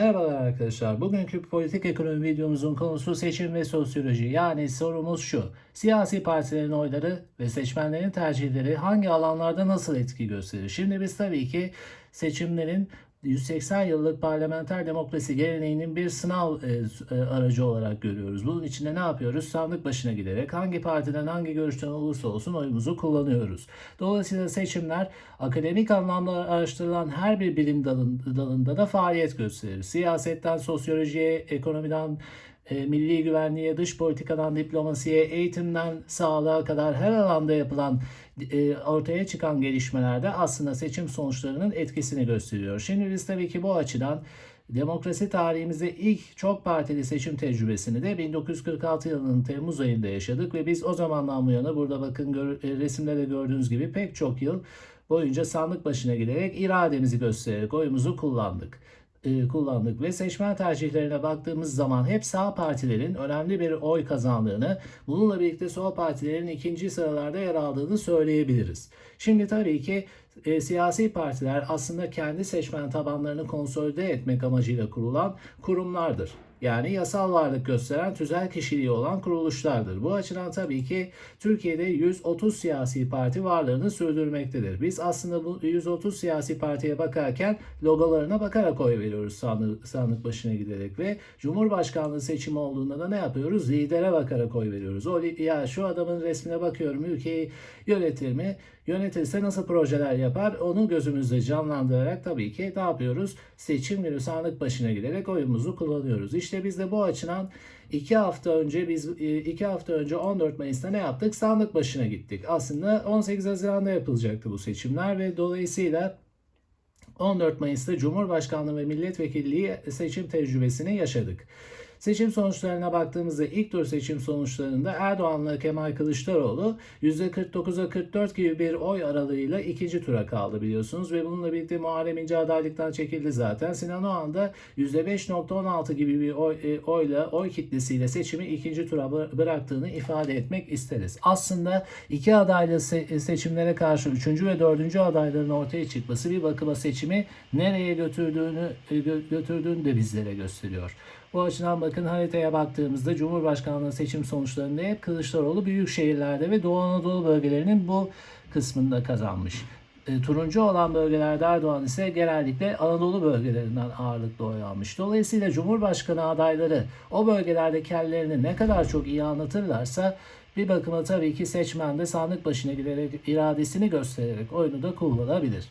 Merhabalar arkadaşlar. Bugünkü politik ekonomi videomuzun konusu seçim ve sosyoloji. Yani sorumuz şu. Siyasi partilerin oyları ve seçmenlerin tercihleri hangi alanlarda nasıl etki gösterir? Şimdi biz tabii ki seçimlerin 180 yıllık parlamenter demokrasi geleneğinin bir sınav e, e, aracı olarak görüyoruz. Bunun içinde ne yapıyoruz? Sandık başına giderek hangi partiden hangi görüşten olursa olsun oyumuzu kullanıyoruz. Dolayısıyla seçimler akademik anlamda araştırılan her bir bilim dalın, dalında da faaliyet gösterir. Siyasetten sosyolojiye, ekonomiden milli güvenliğe, dış politikadan diplomasiye, eğitimden sağlığa kadar her alanda yapılan e, ortaya çıkan gelişmelerde aslında seçim sonuçlarının etkisini gösteriyor. Şimdi biz tabii ki bu açıdan demokrasi tarihimizde ilk çok partili seçim tecrübesini de 1946 yılının Temmuz ayında yaşadık ve biz o zamandan bu yana burada bakın gör, e, resimde de gördüğünüz gibi pek çok yıl boyunca sandık başına giderek irademizi göstererek oyumuzu kullandık e, kullandık ve seçmen tercihlerine baktığımız zaman hep sağ partilerin önemli bir oy kazandığını, bununla birlikte sol partilerin ikinci sıralarda yer aldığını söyleyebiliriz. Şimdi tabii ki e, siyasi partiler aslında kendi seçmen tabanlarını konsolide etmek amacıyla kurulan kurumlardır. Yani yasal varlık gösteren tüzel kişiliği olan kuruluşlardır. Bu açıdan tabii ki Türkiye'de 130 siyasi parti varlığını sürdürmektedir. Biz aslında bu 130 siyasi partiye bakarken logolarına bakarak oy veriyoruz sandık, sandık başına giderek ve Cumhurbaşkanlığı seçimi olduğunda da ne yapıyoruz? Lidere bakarak oy veriyoruz. O ya şu adamın resmine bakıyorum ülkeyi yönetir mi? Yönetirse nasıl projeler yapar? Onu gözümüzde canlandırarak tabii ki ne yapıyoruz? Seçim günü sandık başına giderek oyumuzu kullanıyoruz. İşte biz de bu açıdan iki hafta önce biz e, iki hafta önce 14 Mayıs'ta ne yaptık? Sandık başına gittik. Aslında 18 Haziran'da yapılacaktı bu seçimler ve dolayısıyla 14 Mayıs'ta Cumhurbaşkanlığı ve milletvekilliği seçim tecrübesini yaşadık. Seçim sonuçlarına baktığımızda ilk tur seçim sonuçlarında Erdoğan'la Kemal Kılıçdaroğlu %49'a 44 gibi bir oy aralığıyla ikinci tura kaldı biliyorsunuz ve bununla birlikte Muharrem İnce adaylıktan çekildi zaten. Sinan Oğan da %5.16 gibi bir oy, e, oyla oy kitlesiyle seçimi ikinci tura bı- bıraktığını ifade etmek isteriz. Aslında iki adaylı se- seçimlere karşı üçüncü ve dördüncü adayların ortaya çıkması bir bakıma seçimi nereye götürdüğünü e, gö- götürdüğünü de bizlere gösteriyor. Bu açıdan bakın haritaya baktığımızda Cumhurbaşkanlığı seçim sonuçlarında hep Kılıçdaroğlu büyük şehirlerde ve Doğu Anadolu bölgelerinin bu kısmında kazanmış. E, turuncu olan bölgelerde Erdoğan ise genellikle Anadolu bölgelerinden ağırlıklı oy almış. Dolayısıyla Cumhurbaşkanı adayları o bölgelerde kendilerini ne kadar çok iyi anlatırlarsa bir bakıma tabii ki seçmen de sandık başına giderek iradesini göstererek oyunu da kullanabilir.